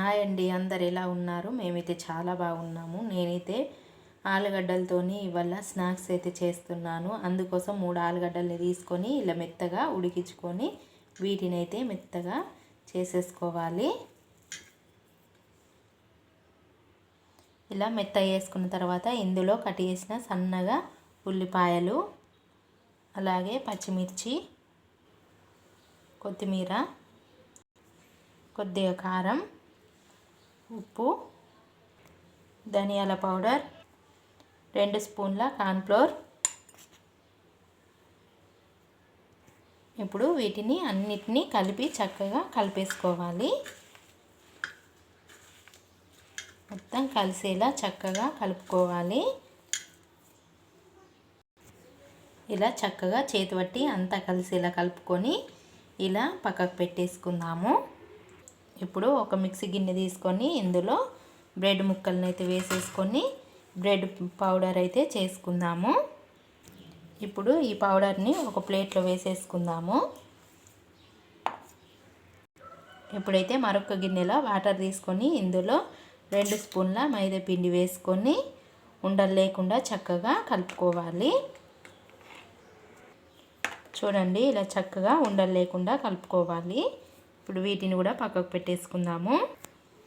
Hi అండి అందరు ఎలా ఉన్నారు? మేమైతే చాలా బాగున్నాము. నేనైతే ఆలుగడ్డలతోని ఇవాళ స్నాక్స్ అయితే చేస్తున్నాను. అందుకోసం మూడు ఆలుగడ్డల్ని తీసుకొని ఇలా మెత్తగా ఉడికించుకొని వీటిని అయితే మెత్తగా చేసేసుకోవాలి. ఇలా మెత్త వేసుకున్న తర్వాత ఇందులో కట్ చేసిన సన్నగా ఉల్లిపాయలు అలాగే పచ్చిమిర్చి కొత్తిమీర కొద్దిగా కారం ఉప్పు ధనియాల పౌడర్ రెండు స్పూన్ల కార్న్ఫ్లోర్. ఇప్పుడు వీటిని అన్నిటినీ కలిపి చక్కగా కలిపేసుకోవాలి. మొత్తం కలిసేలా చక్కగా కలుపుకోవాలి. ఇలా చక్కగా చేతి పట్టి అంతా కలిసేలా కలుపుకొని ఇలా పక్కకు పెట్టేసుకుందాము. ఇప్పుడు ఒక మిక్సీ గిన్నె తీసుకొని ఇందులో బ్రెడ్ ముక్కలను అయితే వేసేసుకొని బ్రెడ్ పౌడర్ అయితే చేసుకుందాము. ఇప్పుడు ఈ పౌడర్ని ఒక ప్లేట్లో వేసేసుకుందాము. ఇప్పుడైతే మరొక గిన్నెలో వాటర్ తీసుకొని ఇందులో రెండు స్పూన్ల మైదా పిండి వేసుకొని ఉండలు లేకుండా చక్కగా కలుపుకోవాలి. చూడండి ఇలా చక్కగా ఉండలు లేకుండా కలుపుకోవాలి. ఇప్పుడు వీటిని కూడా పక్కకు పెట్టేసుకుందాము.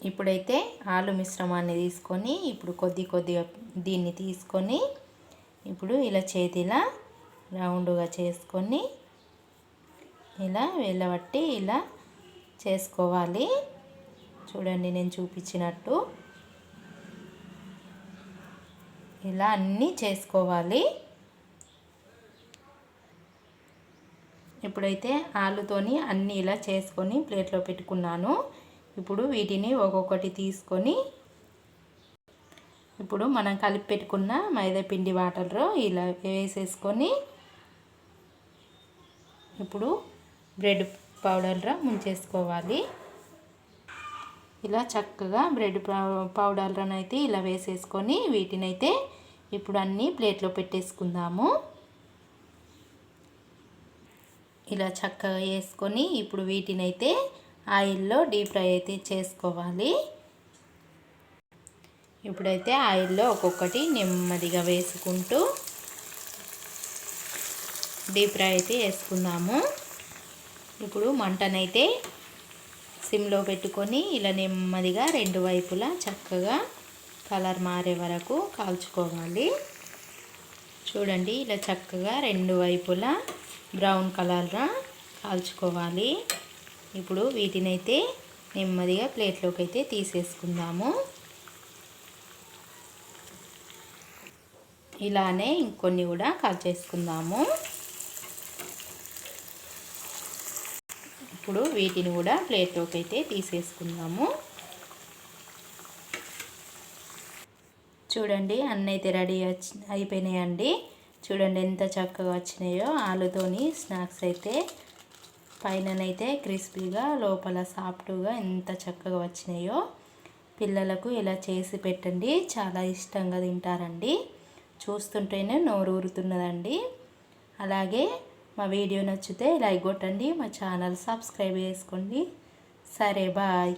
ఇప్పుడైతే ఆలు మిశ్రమాన్ని తీసుకొని ఇప్పుడు కొద్ది కొద్దిగా దీన్ని తీసుకొని ఇప్పుడు ఇలా చేతిలా రౌండ్గా చేసుకొని ఇలా వెళ్ళబట్టి ఇలా చేసుకోవాలి. చూడండి నేను చూపించినట్టు. ఇలా అన్నీ చేసుకోవాలి. ఇప్పుడైతే ఆలుతోని అన్నీ ఇలా చేసుకొని ప్లేట్లో పెట్టుకున్నాను. ఇప్పుడు వీటిని ఒక్కొక్కటి తీసుకొని ఇప్పుడు మనం కలిపి పెట్టుకున్న మైదా పిండి వాటర్లో ఇలా వేసేసుకొని ఇప్పుడు బ్రెడ్ పౌడర్లో ముంచేసుకోవాలి. ఇలా చక్కగా బ్రెడ్ పౌడర్లను అయితే ఇలా వేసేసుకొని వీటినైతే ఇప్పుడు అన్నీ ప్లేట్లో పెట్టేసుకుందాము. ఇలా చక్కగా వేసుకొని ఇప్పుడు వీటినైతే ఆయిల్లో డీప్ ఫ్రై అయితే చేసుకోవాలి. ఇప్పుడైతే ఆయిల్లో ఒక్కొక్కటి నెమ్మదిగా వేసుకుంటూ డీప్ ఫ్రై అయితే వేసుకుందాము. ఇప్పుడు మంటనైతే సిమ్లో పెట్టుకొని ఇలా నెమ్మదిగా రెండు వైపులా చక్కగా కలర్ మారే వరకు కాల్చుకోవాలి. చూడండి ఇలా చక్కగా రెండు వైపులా బ్రౌన్ కలర్గా కాల్చుకోవాలి. ఇప్పుడు వీటినైతే నెమ్మదిగా ప్లేట్లోకి అయితే తీసేసుకుందాము. ఇలానే ఇంకొన్ని కూడా కట్ చేసుకుందాము. ఇప్పుడు వీటిని కూడా ప్లేట్లోకి అయితే తీసేసుకుందాము. చూడండి అన్నైతే రెడీ అయిపోయినాయండి. చూడండి ఎంత చక్కగా వచ్చినాయో ఆలుతోని స్నాక్స్ అయితే. పైననైతే క్రిస్పీగా లోపల సాఫ్ట్గా ఎంత చక్కగా వచ్చినాయో పిల్లలకు ఇలా చేసి పెట్టండి. చాలా ఇష్టంగా తింటారండి. చూస్తుంటేనే నోరు ఊరుతున్నదండి అలాగే మా వీడియో నచ్చితే లైక్ కొట్టండి మా ఛానల్ సబ్స్క్రైబ్ చేసుకోండి. సరే బాయ్.